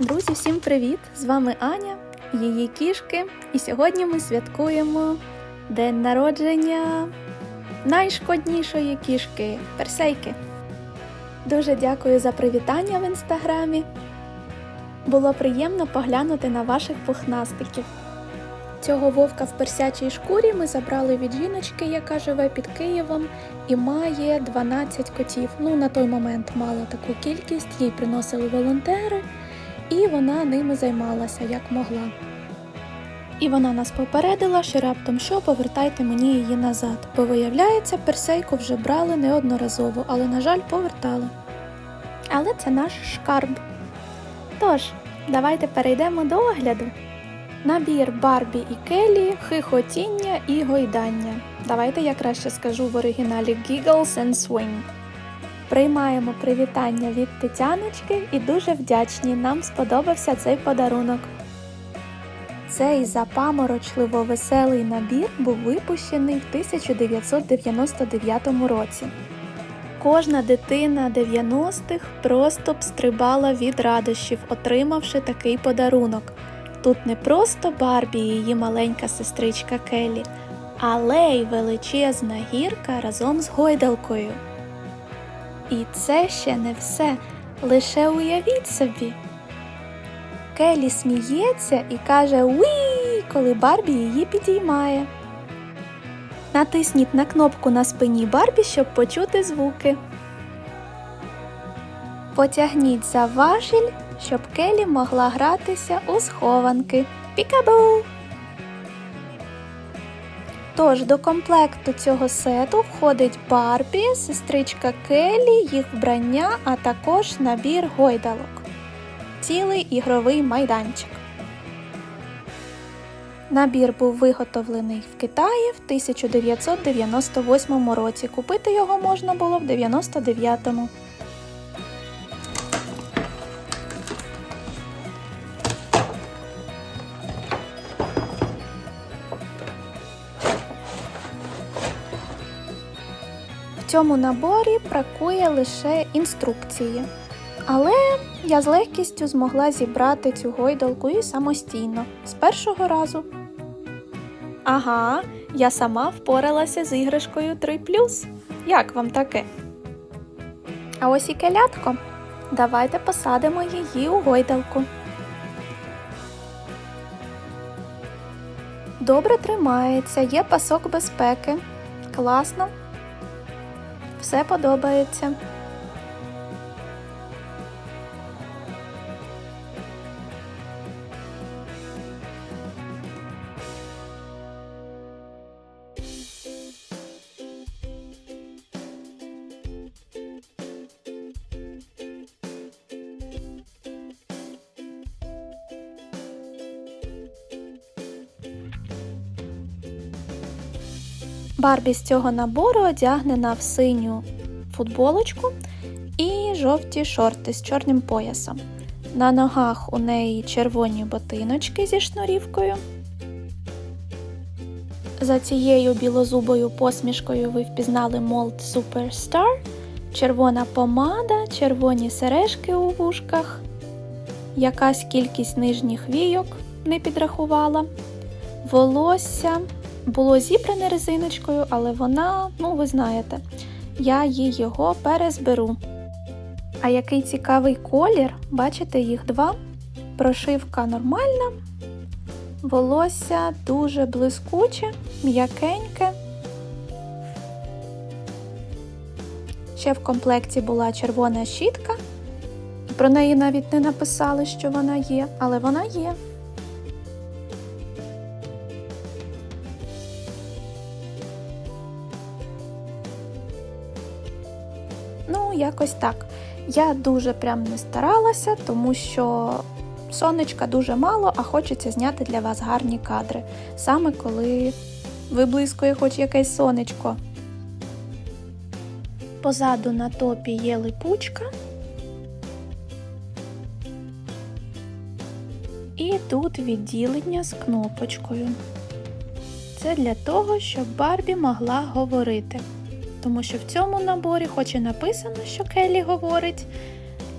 Друзі, всім привіт! З вами Аня, її кішки, і сьогодні ми святкуємо день народження найшкоднішої кішки персейки. Дуже дякую за привітання в інстаграмі. Було приємно поглянути на ваших пухнастиків. Цього вовка в персячій шкурі ми забрали від жіночки, яка живе під Києвом і має 12 котів. Ну, на той момент мала таку кількість, їй приносили волонтери, і вона ними займалася як могла. І вона нас попередила, що раптом що повертайте мені її назад, бо виявляється, персейку вже брали неодноразово, але, на жаль, повертали. Але це наш шкарб. Тож, давайте перейдемо до огляду. Набір Барбі і Келі, хихотіння і гойдання. Давайте я краще скажу в оригіналі Giggles and Swing. Приймаємо привітання від Тетяночки і дуже вдячні. Нам сподобався цей подарунок. Цей запаморочливо веселий набір був випущений в 1999 році. Кожна дитина 90-х просто б стрибала від радощів, отримавши такий подарунок. Тут не просто Барбі і її маленька сестричка Келлі, але й величезна гірка разом з гойдалкою. І це ще не все. Лише уявіть собі. Келлі сміється і каже Уі, коли Барбі її підіймає. Натисніть на кнопку на спині Барбі, щоб почути звуки. Потягніть за важіль, щоб Келі могла гратися у схованки. Пікабу! Тож до комплекту цього сету входить Барбі, сестричка Келі, їх вбрання, а також набір гойдалок. Цілий ігровий майданчик. Набір був виготовлений в Китаї в 1998 році. Купити його можна було в 99-му. Цьому наборі бракує лише інструкції. Але я з легкістю змогла зібрати цю гойдалку і самостійно, з першого разу. Ага, я сама впоралася з іграшкою 3. Як вам таке? А ось і келятко. Давайте посадимо її у гойдалку. Добре тримається, є пасок безпеки. Класно. Все подобається. Барбі з цього набору одягнена в синю футболочку і жовті шорти з чорним поясом. На ногах у неї червоні ботиночки зі шнурівкою. За цією білозубою посмішкою ви впізнали Mold Superstar, червона помада, червоні сережки у вушках, якась кількість нижніх війок не підрахувала, волосся було зібране резиночкою, але вона, ну ви знаєте, я їй його перезберу. А який цікавий колір, бачите, їх два. Прошивка нормальна, волосся дуже блискуче, м'якеньке. Ще в комплекті була червона щітка. Про неї навіть не написали, що вона є, але вона є. Ну, якось так. Я дуже прям не старалася, тому що сонечка дуже мало, а хочеться зняти для вас гарні кадри. Саме коли виблискує хоч якесь сонечко. Позаду на топі є липучка. І тут відділення з кнопочкою. Це для того, щоб Барбі могла говорити тому що в цьому наборі, хоч і написано, що Келлі говорить,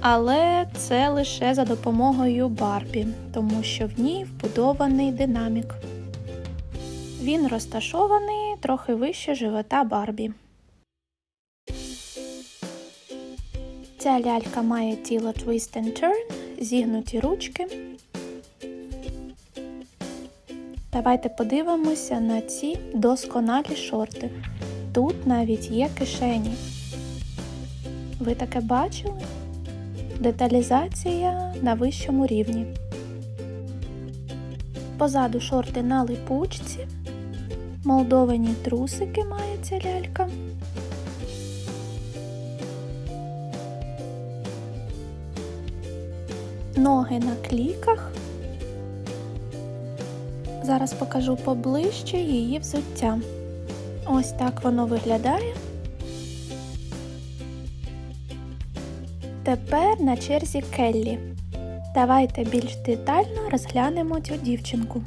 Але це лише за допомогою Барбі, тому що в ній вбудований динамік. Він розташований трохи вище живота Барбі. Ця лялька має тіло Twist and Turn, зігнуті ручки. Давайте подивимося на ці досконалі шорти. Тут навіть є кишені. Ви таке бачили? Деталізація на вищому рівні. Позаду шорти на липучці. Молдовані трусики має ця лялька. Ноги на кліках. Зараз покажу поближче її взуття. Ось так воно виглядає. Тепер на черзі Келлі. Давайте більш детально розглянемо цю дівчинку.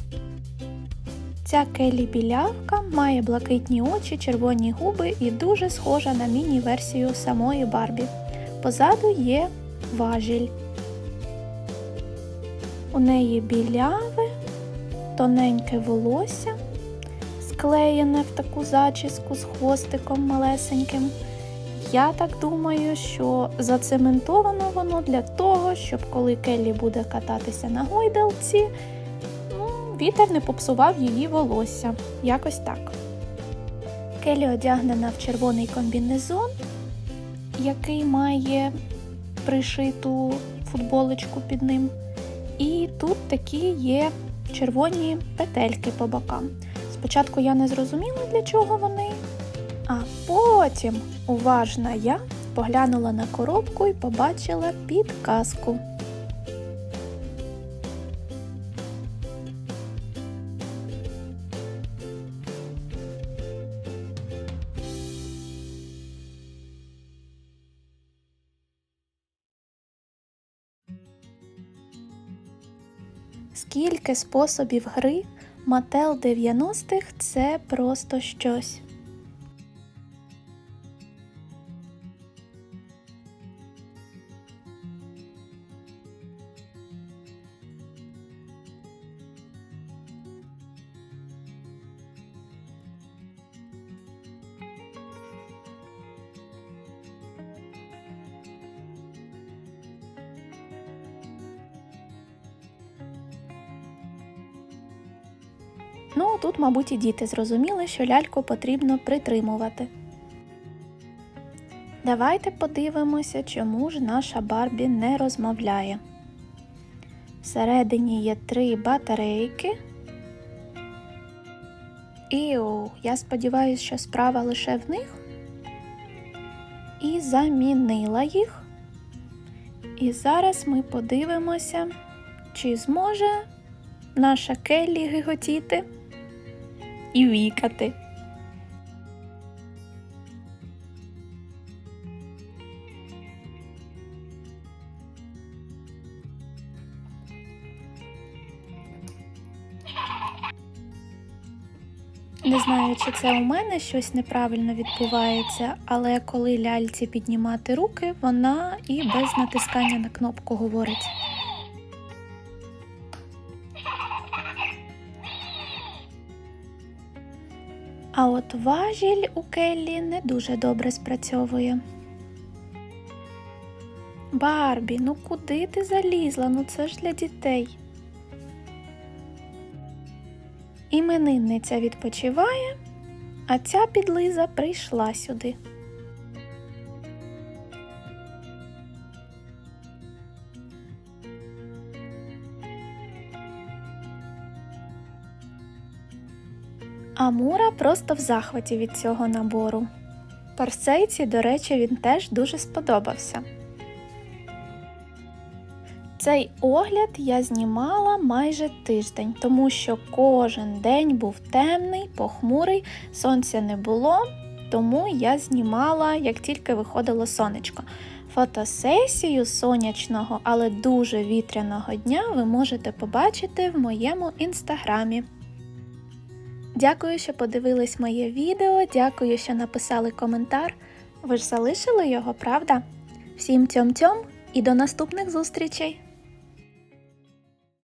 Ця Келлі білявка має блакитні очі, червоні губи і дуже схожа на міні-версію самої Барбі. Позаду є важіль. У неї біляве, тоненьке волосся, склеєне в таку зачіску з хвостиком малесеньким. Я так думаю, що зацементовано воно для того, щоб коли Келлі буде кататися на гойдалці, ну, вітер не попсував її волосся. Якось так. Келлі одягнена в червоний комбінезон, який має пришиту футболочку під ним. І тут такі є червоні петельки по бокам. Спочатку я не зрозуміла, для чого вони, а потім уважна я поглянула на коробку і побачила підказку. Скільки способів гри Мател 90-х це просто щось. Ну, тут, мабуть, і діти зрозуміли, що ляльку потрібно притримувати. Давайте подивимося, чому ж наша Барбі не розмовляє. Всередині є три батарейки. Іу, я сподіваюся, що справа лише в них. І замінила їх. І зараз ми подивимося, чи зможе наша Келлі гиготіти і вікати. Не знаю, чи це у мене щось неправильно відбувається, але коли ляльці піднімати руки, вона і без натискання на кнопку говорить. А от важіль у Келлі не дуже добре спрацьовує. Барбі, ну куди ти залізла? Ну це ж для дітей. Іменинниця відпочиває, а ця підлиза прийшла сюди. Амура просто в захваті від цього набору. Персейці, до речі, він теж дуже сподобався. Цей огляд я знімала майже тиждень, тому що кожен день був темний, похмурий, сонця не було, тому я знімала, як тільки виходило сонечко. Фотосесію сонячного, але дуже вітряного дня ви можете побачити в моєму інстаграмі. Дякую, що подивились моє відео, дякую, що написали коментар. Ви ж залишили його, правда? Всім тьом-тьом і до наступних зустрічей!